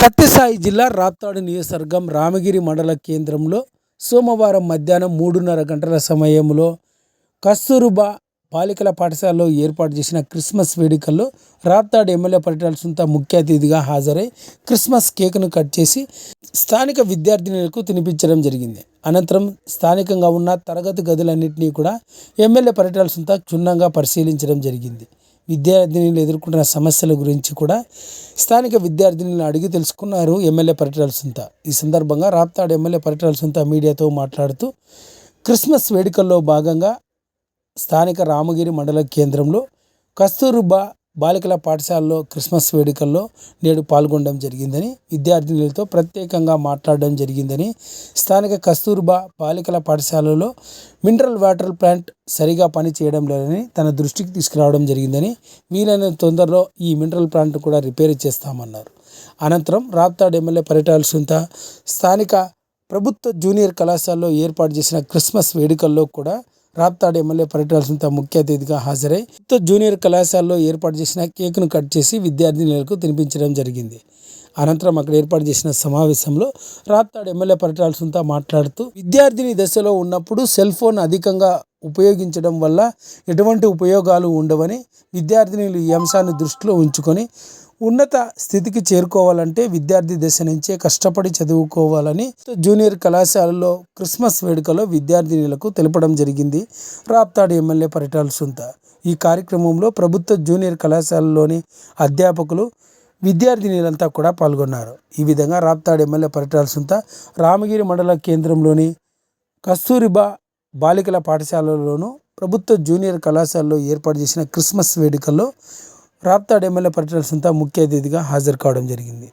సత్యసాయి జిల్లా రాప్తాడు నియోజకవర్గం రామగిరి మండల కేంద్రంలో సోమవారం మధ్యాహ్నం మూడున్నర గంటల సమయంలో కస్తూరుబా బాలికల పాఠశాలలో ఏర్పాటు చేసిన క్రిస్మస్ వేడుకల్లో రాప్తాడు ఎమ్మెల్యే పర్యటన సుంత ముఖ్య అతిథిగా హాజరై క్రిస్మస్ కేక్ను కట్ చేసి స్థానిక విద్యార్థినులకు తినిపించడం జరిగింది. అనంతరం స్థానికంగా ఉన్న తరగతి గదులన్నింటినీ కూడా ఎమ్మెల్యే పర్యటన సుంత క్షుణ్ణంగా పరిశీలించడం జరిగింది. విద్యార్థినులు ఎదుర్కొంటున్న సమస్యల గురించి కూడా స్థానిక విద్యార్థినులను అడిగి తెలుసుకున్నారు ఎమ్మెల్యే పరిటాల సుంత. ఈ సందర్భంగా రాప్తాడు ఎమ్మెల్యే పరిటాల సుంత మీడియాతో మాట్లాడుతూ క్రిస్మస్ వేడుకల్లో భాగంగా స్థానిక రామగిరి మండల కేంద్రంలో కస్తూరుబా బాలికల పాఠశాలలో క్రిస్మస్ వేడుకల్లో నేడు పాల్గొనడం జరిగిందని విద్యార్థినులతో ప్రత్యేకంగా మాట్లాడడం జరిగిందని స్థానిక కస్తూర్బా బాలికల పాఠశాలలో మినరల్ వాటర్ ప్లాంట్ సరిగా పని చేయడం లేదని తన దృష్టికి తీసుకురావడం జరిగిందని వీలైన తొందరలో ఈ మినరల్ ప్లాంట్ కూడా రిపేర్ చేస్తామన్నారు. అనంతరం రాప్తాడ్ ఎమ్మెల్యే పర్యటన సుంత స్థానిక ప్రభుత్వ జూనియర్ కళాశాలలో ఏర్పాటు చేసిన క్రిస్మస్ వేడుకల్లో కూడా రాప్తాడు ఎమ్మెల్యే పర్యటన ముఖ్య అతిథిగా హాజరై జూనియర్ కళాశాలలో ఏర్పాటు చేసిన కేక్ను కట్ చేసి విద్యార్థినులకు తినిపించడం జరిగింది. అనంతరం అక్కడ ఏర్పాటు చేసిన సమావేశంలో రాప్తాడు ఎమ్మెల్యే పరిటాల మాట్లాడుతూ విద్యార్థిని దశలో ఉన్నప్పుడు సెల్ ఫోన్ అధికంగా ఉపయోగించడం వల్ల ఎటువంటి ఉపయోగాలు ఉండవని విద్యార్థినులు ఈ అంశాన్ని దృష్టిలో ఉంచుకొని ఉన్నత స్థితికి చేరుకోవాలంటే విద్యార్థి దశ నుంచే కష్టపడి చదువుకోవాలని జూనియర్ కళాశాలలో క్రిస్మస్ వేడుకలో విద్యార్థినులకు తెలపడం జరిగింది. రాప్తాడు ఎమ్మెల్యే పరిటాల సుంత. ఈ కార్యక్రమంలో ప్రభుత్వ జూనియర్ కళాశాలలోని అధ్యాపకులు విద్యార్థినులంతా కూడా పాల్గొన్నారు. ఈ విధంగా రాప్తాడు ఎమ్మెల్యే పరిటాల సుంత రామగిరి మండల కేంద్రంలోని కస్తూరిబా బాలికల పాఠశాలలోను ప్రభుత్వ జూనియర్ కళాశాలలో ఏర్పాటు చేసిన క్రిస్మస్ వేడుకల్లో రాప్తాడు ఎమ్మెల్యే పర్యటన సంతా ముఖ్య అతిథిగా హాజరు కావడం జరిగింది.